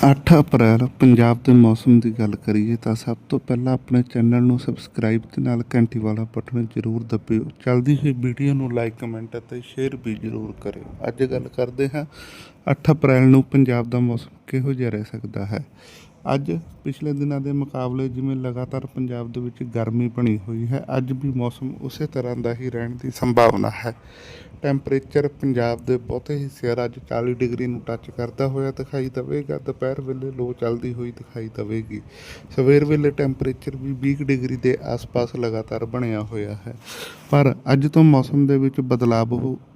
8 ਅਪ੍ਰੈਲ, ਪੰਜਾਬ ਦੇ ਮੌਸਮ ਦੀ ਗੱਲ ਕਰੀਏ ਤਾਂ ਸਭ ਤੋਂ ਪਹਿਲਾਂ ਆਪਣੇ ਚੈਨਲ ਨੂੰ ਸਬਸਕ੍ਰਾਈਬ ਤੇ ਨਾਲ ਘੰਟੀ ਵਾਲਾ ਬਟਨ ਜ਼ਰੂਰ ਦਬਿਓ। ਚੱਲਦੀ ਹੋਈ ਵੀਡੀਓ ਨੂੰ ਲਾਈਕ, ਕਮੈਂਟ ਅਤੇ ਸ਼ੇਅਰ ਵੀ ਜ਼ਰੂਰ ਕਰਿਓ। ਅੱਜ ਗੱਲ ਕਰਦੇ ਹਾਂ 8 ਅਪ੍ਰੈਲ ਨੂੰ ਪੰਜਾਬ ਦਾ ਮੌਸਮ ਕਿਹੋ ਜਿਹਾ ਰਹਿ ਸਕਦਾ ਹੈ। ਅੱਜ ਪਿਛਲੇ ਦਿਨਾਂ ਦੇ ਮੁਕਾਬਲੇ ਜਿਵੇਂ ਲਗਾਤਾਰ ਪੰਜਾਬ ਦੇ ਵਿੱਚ ਗਰਮੀ ਬਣੀ ਹੋਈ ਹੈ, ਅੱਜ ਵੀ ਮੌਸਮ ਉਸੇ ਤਰ੍ਹਾਂ ਦਾ ਹੀ ਰਹਿਣ ਦੀ ਸੰਭਾਵਨਾ ਹੈ। ਟੈਂਪਰੇਚਰ ਪੰਜਾਬ ਦੇ ਬਹੁਤੇ ਹਿੱਸਿਆਂ ਦਾ ਅੱਜ 40 ਡਿਗਰੀ ਨੂੰ ਟੱਚ ਕਰਦਾ ਹੋਇਆ ਦਿਖਾਈ ਦੇਵੇਗਾ। ਦੁਪਹਿਰ ਵੇਲੇ ਲੋ ਚੱਲਦੀ ਹੋਈ ਦਿਖਾਈ ਦੇਵੇਗੀ। ਸਵੇਰ ਵੇਲੇ ਟੈਂਪਰੇਚਰ ਵੀ 20 ਡਿਗਰੀ ਦੇ ਆਸ-ਪਾਸ ਲਗਾਤਾਰ ਬਣਿਆ ਹੋਇਆ ਹੈ। ਪਰ ਅੱਜ ਤੋਂ ਮੌਸਮ ਦੇ ਵਿੱਚ ਬਦਲਾਅ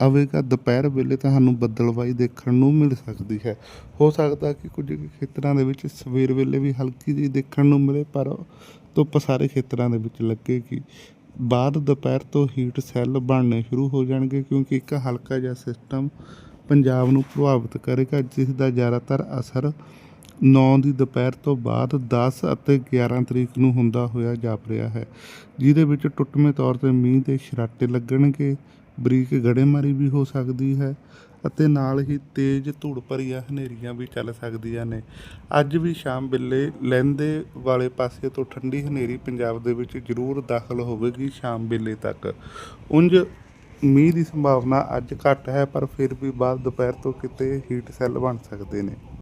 ਆਵੇਗਾ। ਦੁਪਹਿਰ ਵੇਲੇ ਤੁਹਾਨੂੰ ਬੱਦਲਵਾਈ ਦੇਖਣ ਨੂੰ ਮਿਲ ਸਕਦੀ ਹੈ। ਹੋ ਸਕਦਾ ਕਿ ਕੁਝ ਖੇਤਰਾਂ ਦੇ ਵਿੱਚ ਸਵੇਰ ਵੇਲੇ ਵੀ ਹਲਕੀ ਜਿਹੀ ਦੇਖਣ ਨੂੰ ਮਿਲੇ, ਪਰ ਧੁੱਪ ਸਾਰੇ ਖੇਤਰਾਂ ਦੇ ਵਿੱਚ ਲੱਗੇਗੀ। ਬਾਅਦ ਦੁਪਹਿਰ ਤੋਂ ਹੀਟ ਸੈੱਲ ਬਣਨੇ ਸ਼ੁਰੂ ਹੋ ਜਾਣਗੇ ਕਿਉਂਕਿ ਇੱਕ ਹਲਕਾ ਜਿਹਾ ਸਿਸਟਮ ਪੰਜਾਬ ਨੂੰ ਪ੍ਰਭਾਵਿਤ ਕਰੇਗਾ, ਜਿਸ ਦਾ ਜ਼ਿਆਦਾਤਰ ਅਸਰ 9 ਦੀ ਦੁਪਹਿਰ ਤੋਂ ਬਾਅਦ 10 ਅਤੇ 11 ਤਰੀਕ ਨੂੰ ਹੁੰਦਾ ਹੋਇਆ ਜਾਪ ਰਿਹਾ ਹੈ, ਜਿਹਦੇ ਵਿੱਚ ਟੁੱਟਵੇਂ ਤੌਰ ਤੇ ਮੀਂਹ ਦੇ ਛਰਾਟੇ ਲੱਗਣਗੇ, ਬਰੀਕ ਗੜੇਮਾਰੀ ਵੀ ਹੋ ਸਕਦੀ ਹੈ ਅਤੇ ਨਾਲ ਹੀ ਤੇਜ਼ ਧੂੜ ਭਰੀਆਂ ਹਨੇਰੀਆਂ ਵੀ ਚੱਲ ਸਕਦੀਆਂ ਨੇ। ਅੱਜ ਵੀ ਸ਼ਾਮ ਵੇਲੇ ਲਹਿੰਦੇ ਵਾਲੇ ਪਾਸੇ ਤੋਂ ਠੰਡੀ ਹਨੇਰੀ ਪੰਜਾਬ ਦੇ ਵਿੱਚ ਜ਼ਰੂਰ ਦਾਖਲ ਹੋਵੇਗੀ ਸ਼ਾਮ ਵੇਲੇ ਤੱਕ। ਉਂਝ ਮੀਂਹ ਦੀ ਸੰਭਾਵਨਾ ਅੱਜ ਘੱਟ ਹੈ, ਪਰ ਫਿਰ ਵੀ ਬਾਅਦ ਦੁਪਹਿਰ ਤੋਂ ਕਿਤੇ ਹੀਟ ਸੈੱਲ ਬਣ ਸਕਦੇ ਨੇ।